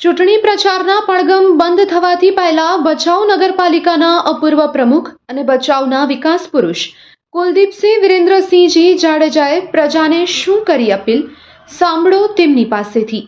ચૂંટણી પ્રચારના પડગમ બંધ થવાથી પહેલા ભચાઉ નગરપાલિકાના અપૂર્વ પ્રમુખ અને ભચાઉના વિકાસ પુરુષ કુલદીપસિંહ વિરેન્દ્રસિંહજી જાડેજાએ પ્રજાને શું કરી અપીલ? સાંભળો તેમની પાસેથી.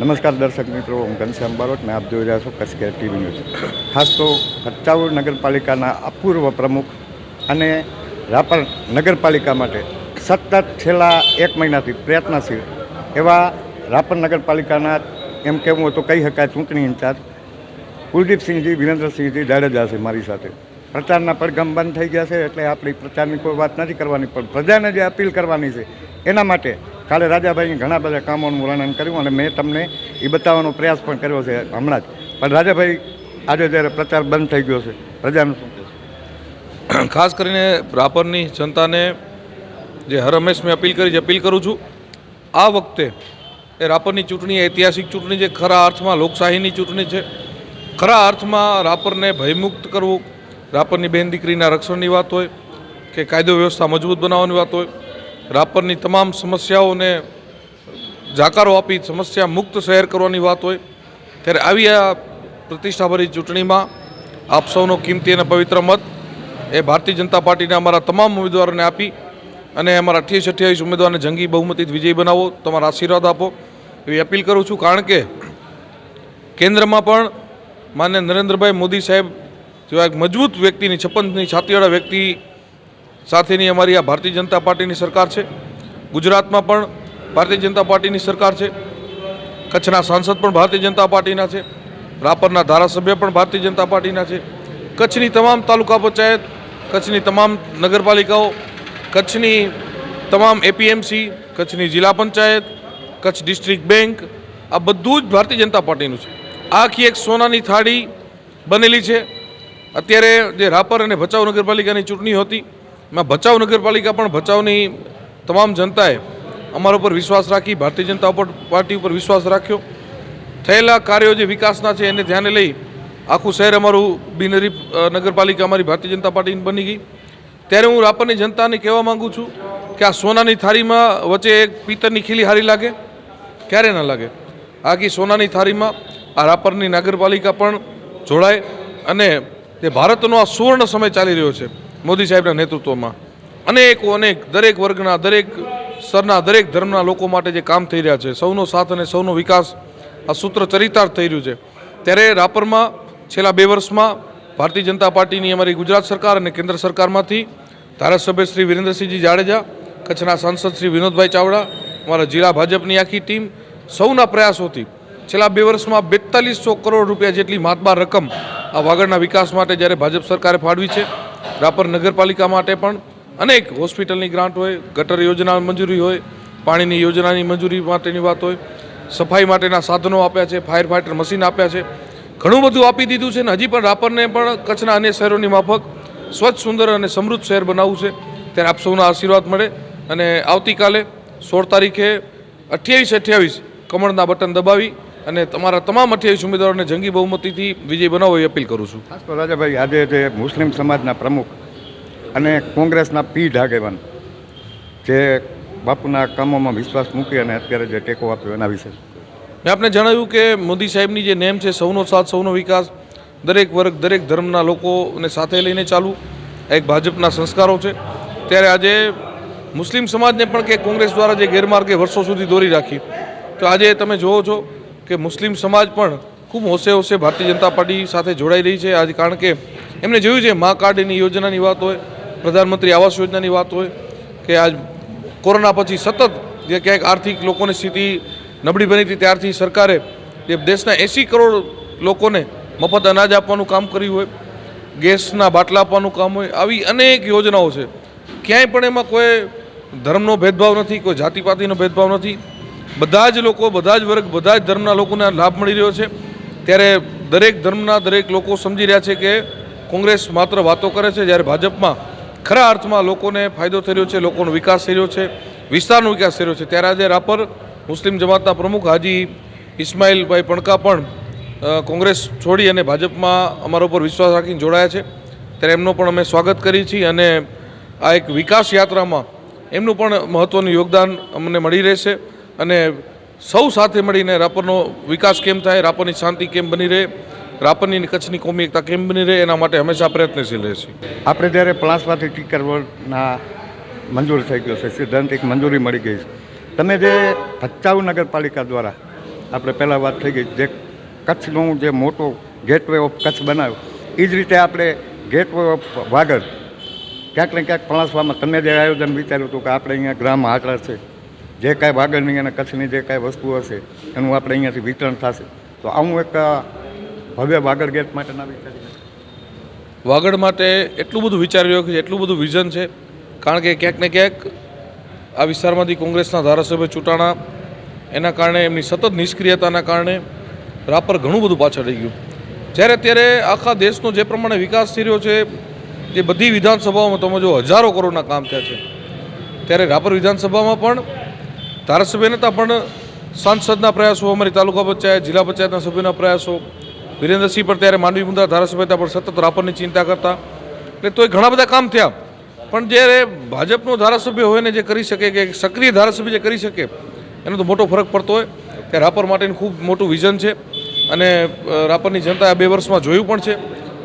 નમસ્કાર દર્શક મિત્રો, હું ઘનશ્યામ બારોટ ને આપ જોઈ રહ્યા છો કચ્છ કેર ટીવી ન્યૂઝ. ખાસ તો ભચાઉ નગરપાલિકાના અપૂર્વ પ્રમુખ અને રાપર નગરપાલિકા માટે સતત છેલ્લા એક મહિનાથી પ્રયત્નશીલ એવા રાપર નગરપાલિકાના, એમ કહેવું હોય તો કહી શકાય ચૂંટણી ઇન્ચાર્જ કુલદીપસિંહજી, વિરેન્દ્રસિંહજી જાડેજા છે મારી સાથે. પ્રચારના પડઘમ બંધ થઈ ગયા છે એટલે આપણી પ્રચારની કોઈ વાત નથી કરવાની, પણ પ્રજાને જે અપીલ કરવાની છે એના માટે કાલે રાજાભાઈએ ઘણા બધા કામોનું વર્ણન કર્યું અને મેં તમને એ બતાવવાનો પ્રયાસ પણ કર્યો છે હમણાં જ. પણ રાજાભાઈ, આજે જ્યારે પ્રચાર બંધ થઈ ગયો છે પ્રજાનું શું ખાસ કરીને રાપરની જનતાને જે હર હંમેશ મેં અપીલ કરી છે, અપીલ કરું છું, આ વખતે એ રાપરની ચૂંટણી ઐતિહાસિક ચૂંટણી છે, ખરા અર્થમાં લોકશાહીની ચૂંટણી છે. ખરા અર્થમાં રાપરને ભયમુક્ત કરવું, રાપરની બેન દીકરીના રક્ષણની વાત હોય કે કાયદો વ્યવસ્થા મજબૂત બનાવવાની વાત હોય રાપરની તમામ સમસ્યાઓને જાકારો આપી સમસ્યા મુક્ત શહેર કરવાની વાત હોય, ત્યારે આવી આ પ્રતિષ્ઠાભરી ચૂંટણીમાં આપ સૌનો કિંમતી અને પવિત્ર મત એ ભારતીય જનતા પાર્ટીને અમારા તમામ ઉમેદવારોને આપી અને અમારા અઠ્યાવીસ અઠ્યાવીસ ઉમેદવારને જંગી બહુમતી વિજય બનાવો, તમારા આશીર્વાદ આપો. એવી અપીલ કરું છું, કારણ કે કેન્દ્રમાં પણ માન્ય નરેન્દ્રભાઈ મોદી સાહેબ જેવા એક મજબૂત વ્યક્તિની, છપ્પનની છાતીવાળા વ્યક્તિ સાથેની અમારી આ ભારતીય જનતા પાર્ટીની સરકાર છે. ગુજરાતમાં પણ ભારતીય જનતા પાર્ટીની સરકાર છે. કચ્છના સાંસદ પણ ભારતીય જનતા પાર્ટીના છે. રાપરના ધારાસભ્ય પણ ભારતીય જનતા પાર્ટીના છે. કચ્છની તમામ તાલુકા પંચાયત, કચ્છની તમામ નગરપાલિકાઓ, કચ્છની તમામ એપીએમસી કચ્છની જિલ્લા પંચાયત, કચ્છ ડિસ્ટ્રિક્ટ બેંક, આ બધું જ ભારતીય જનતા પાર્ટીનું છે. આખી એક સોનાની થાળી બનેલી છે. અત્યારે જે રાપર અને ભચાઉ નગરપાલિકાની ચૂંટણી હતી એમાં ભચાઉ નગરપાલિકા પણ ભચાઉની તમામ જનતાએ અમારા ઉપર વિશ્વાસ રાખી, ભારતીય જનતા ઉપર- પાર્ટી ઉપર વિશ્વાસ રાખ્યો. થયેલા કાર્યો જે વિકાસના છે એને ધ્યાને લઈ આખું શહેર અમારું બિનરી નગરપાલિકા અમારી ભારતીય જનતા પાર્ટીની બની ગઈ. ત્યારે હું રાપરની જનતાને કહેવા માંગુ છું કે આ સોનાની થાળીમાં વચ્ચે એક પિત્તરની ખીલી હારી લાગે? ક્યારે ન લાગે? આખી સોનાની થાળીમાં આ રાપરની નગરપાલિકા પણ જોડાય અને તે ભારતનો આ સુવર્ણ સમય ચાલી રહ્યો છે. મોદી સાહેબના નેતૃત્વમાં. અનેકો, અનેક, દરેક વર્ગના, દરેક સ્તરના, દરેક ધર્મના લોકો માટે જે કામ થઈ રહ્યા છે, સૌનો સાથ અને સૌનો વિકાસ આ સૂત્ર ચરિતાર્થ થઈ રહ્યું છે. ત્યારે રાપરમાં છેલ્લા બે વર્ષમાં ભારતીય જનતા પાર્ટીની અમારી ગુજરાત સરકાર અને કેન્દ્ર સરકારમાંથી ધારાસભ્ય શ્રી વિરેન્દ્રસિંહજી જાડેજા, કચ્છના સાંસદ શ્રી વિનોદભાઈ ચાવડા, અમારા જિલ્લા ભાજપની આખી ટીમ સૌના પ્રયાસોથી છેલ્લા બે વર્ષમાં બેતાલીસો કરોડ રૂપિયા જેટલી માતબાર રકમ આ વાગડના વિકાસ માટે જ્યારે ભાજપ સરકારે ફાળવી છે રાપર નગરપાલિકા માટે પણ અનેક હોસ્પિટલની ગ્રાન્ટ હોય, ગટર યોજના મંજૂરી હોય, પાણીની યોજનાની મંજૂરી માટેની વાત હોય, સફાઈ માટેના સાધનો આપ્યા છે ફાયર ફાઇટર મશીન આપ્યા છે. ઘણું બધું આપી દીધું છે ને હજી પણ રાપરને પણ કચ્છના અન્ય શહેરોની માફક સ્વચ્છ, સુંદર અને સમૃદ્ધ શહેર બનાવવું છે. ત્યારે આપ સૌના આશીર્વાદ મળે. અને આવતીકાલે સોળ તારીખે અઠ્યાવીસ અઠ્યાવીસ કમળના બટન દબાવી અને તમારા તમામ અઠ્યાવીસ ઉમેદવારોને જંગી બહુમતીથી વિજય બનાવો એ અપીલ કરું છું. ખાસ તો રાજાભાઈ આજે જે મુસ્લિમ સમાજના પ્રમુખ અને કોંગ્રેસના પીઢ આગેવાન જે બાપુના કામોમાં વિશ્વાસ મૂકી અને અત્યારે જે ટેકો આપ્યો એના વિશે. મેં આપને જણાવ્યું કે મોદી સાહેબની જે નેમ છે સૌનો સાથ સૌનો વિકાસ દરેક વર્ગ દરેક ધર્મના લોકોને સાથે લઈને ચાલવું એક ભાજપના સંસ્કારો છે. ત્યારે આજે મુસ્લિમ સમાજને પણ કે કોંગ્રેસ દ્વારા જે ગેરમાર્ગે વર્ષો સુધી દોરી રાખી. તો આજે તમે જુઓ છો કે મુસ્લિમ સમાજ પણ ખૂબ હોશે હોશે ભારતીય જનતા પાર્ટી સાથે જોડાઈ રહી છે. આજે કારણ કે એમને જોયું છે, મા કાર્ડની યોજનાની વાત હોય, પ્રધાનમંત્રી આવાસ યોજનાની વાત હોય, કે આજ કોરોના પછી સતત જે ક્યાંક આર્થિક લોકોની સ્થિતિ નબળી બની હતી, ત્યારથી સરકારે જે દેશના એંસી કરોડ લોકોને મફત અનાજ આપવાનું કામ કર્યું હોય, ગેસના બાટલા આપવાનું કામ હોય, આવી અનેક યોજનાઓ છે. ક્યાંય પણ એમાં કોઈ ધર્મનો ભેદભાવ નથી, કોઈ જાતિપાતિનો ભેદભાવ નથી. બધા જ લોકો, બધા જ વર્ગ, બધા જ ધર્મના લોકોને લાભ મળી રહ્યો છે. ત્યારે દરેક ધર્મના દરેક લોકો સમજી રહ્યા છે કે કોંગ્રેસ માત્ર વાતો કરે છે, જ્યારે ભાજપમાં ખરા અર્થમાં લોકોને ફાયદો થઈ રહ્યો છે, લોકોનો વિકાસ થઈ રહ્યો છે, વિસ્તારનો વિકાસ થઈ રહ્યો છે. ત્યારે આજે રાપર મુસ્લિમ જમાતના પ્રમુખ હાજી ઇસ્માઇલભાઈ પણકા પણ કોંગ્રેસ છોડી અને ભાજપમાં અમારા ઉપર વિશ્વાસ રાખીને જોડાયા છે. ત્યારે એમનો પણ અમે સ્વાગત કરીએ છીએ અને આ એક વિકાસ યાત્રામાં એમનું પણ મહત્ત્વનું યોગદાન અમને મળી રહેશે. અને સૌ સાથે મળીને રાપરનો વિકાસ કેમ થાય, રાપરની શાંતિ કેમ બની રહે, રાપરની કચ્છની કોમી એકતા કેમ બની રહે, એના માટે હંમેશા પ્રયત્નશીલ રહેશે આપણે જ્યારે પ્લાસમાંથી ટીકર કરવાના મંજૂર થઈ ગયો છે સિદ્ધાંતિક મંજૂરી મળી ગઈ છે. તમે જે ભચાઉ નગરપાલિકા દ્વારા આપણે પહેલાં વાત થઈ ગઈ, જે કચ્છનું જે મોટો ગેટવે ઓફ કચ્છ બનાવ્યો, એ જ રીતે આપણે ગેટવે ઓફ વાગડ, ક્યાંક ને ક્યાંક પલાસવામાં તમે જે આયોજન વિચાર્યું હતું કે આપણે અહીંયા ગ્રામ હાટડા છે જે કાંઈ વાગડની અને કચ્છની જે કાંઈ વસ્તુ હશે, એનું આપણે અહીંયાથી વિતરણ થશે. તો આવું એક ભવ્ય વાગડ ગેટ માટેના વિચારી વાગડ માટે એટલું બધું વિચારી રહ્યો છે એટલું બધું વિઝન છે, કારણ કે ક્યાંક ને ક્યાંક આ વિસ્તારમાંથી કોંગ્રેસના ધારાસભ્ય ચૂંટાણા, એના કારણે એમની સતત નિષ્ક્રિયતાના કારણે રાપર ઘણું બધું પાછળ રહી ગયું. જ્યારે અત્યારે આખા દેશનો જે પ્રમાણે વિકાસ થઈ રહ્યો છે જે બધી વિધાનસભાઓમાં તમે જો હજારો કરોડના કામ થયા છે. ત્યારે રાપર વિધાનસભામાં પણ ધારાસભ્ય નતા પણ સાંસદના પ્રયાસો અમારી તાલુકા પંચાયત, જિલ્લા પંચાયતના સભ્યોના પ્રયાસો, વિરેન્દ્રસિંહ પણ ત્યારે માંડવી મુદ્દા ધારાસભ્ય હતા, પણ સતત રાપરની ચિંતા કરતા. એટલે તોય ઘણા બધા કામ થયા. પણ જ્યારે ભાજપનો ધારાસભ્ય હોય ને જે કરી શકે, કે સક્રિય ધારાસભ્ય જે કરી શકે, એનો તો મોટો ફરક પડતો હોય. ત્યારે રાપર માટેનું ખૂબ મોટું વિઝન છે. અને રાપરની જનતાએ બે વર્ષમાં જોયું પણ છે.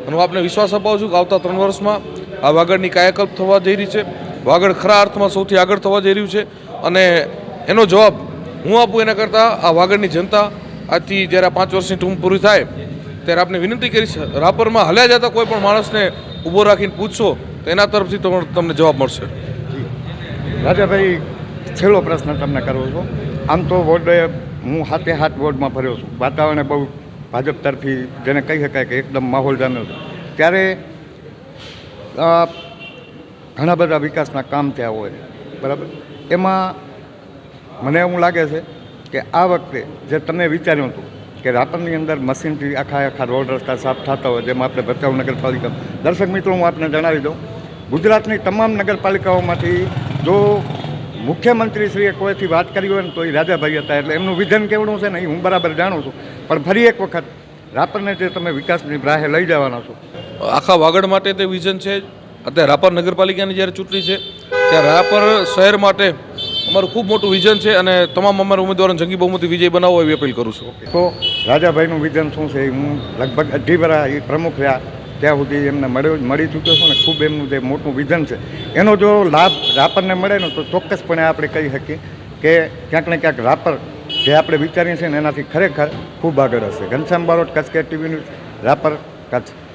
અને હું આપને વિશ્વાસ અપાવું છું કે આવતા ત્રણ વર્ષમાં આ વાગડની કાયાકલ્પ થવા જઈ રહી છે. વાગડ ખરા અર્થમાં સૌથી આગળ થવા જઈ રહ્યું છે. અને એનો જવાબ હું આપું એના કરતાં આ વાગડની જનતા આજથી જ્યારે પાંચ વર્ષની ટૂંક પૂરી થાય, ત્યારે આપને વિનંતી કરીશ, રાપરમાં હલ્યા જતા કોઈ પણ માણસને ઊભો રાખીને પૂછશો, તો એના તરફથી તમને જવાબ મળશે. રાજાભાઈ, છેલ્લો પ્રશ્ન તમને કરું છું. આમ તો વોર્ડ હું હાથે હાથ વોર્ડમાં ફર્યો છું. વાતાવરણ બહુ ભાજપ તરફી જેને કહી શકાય કે એકદમ માહોલ જામ્યો છે. ત્યારે ઘણા બધા વિકાસના કામ થયા હોય. બરાબર? એમાં મને એવું લાગે છે કે આ વખતે જે તમે વિચાર્યું હતું કે રાપરની અંદર મશીનથી આખા આખા રોડ રસ્તા સાફ થતા હોય, જેમાં આપણે ભચાઉ નગરપાલિકા દર્શક મિત્રો, હું આપને જણાવી દઉં. ગુજરાતની તમામ નગરપાલિકાઓમાંથી જો મુખ્યમંત્રીશ્રીએ કોઈથી વાત કરી હોય ને તો એ રાજાભાઈ હતા, એટલે એમનું વિઝન કેવડું છે ને એ હું બરાબર જાણું છું. પણ ફરી એક વખત રાપરને જે તમે વિકાસની રાહે લઈ જવાના છો. આખા વાગડ માટે તે વિઝન છે. અત્યારે રાપર નગરપાલિકાની જ્યારે ચૂંટણી છે, ત્યારે રાપર શહેર માટે અમારું ખૂબ મોટું વિઝન છે અને તમામ અમારા ઉમેદવારોને જંગી બહુમતી વિજય બનાવવા એવી અપીલ કરું છું. તો રાજાભાઈનું વિઝન શું છે? હું લગભગ અઢી વરા એ પ્રમુખ રહ્યા. ત્યાં સુધી એમને મળ્યો મળી ચૂક્યો છું ને ખૂબ એમનું જે મોટું વિઝન છે, એનો જો લાભ રાપરને મળે ને તો ચોક્કસપણે આપણે કહી શકીએ કે ક્યાંક ને ક્યાંક રાપર જે આપણે વિચારીએ છીએ ને એનાથી ખરેખર ખૂબ આગળ હશે. ઘનશ્યામ બારોટ, કચ્છ કે ટીવી ન્યૂઝ, રાપર, કચ્છ.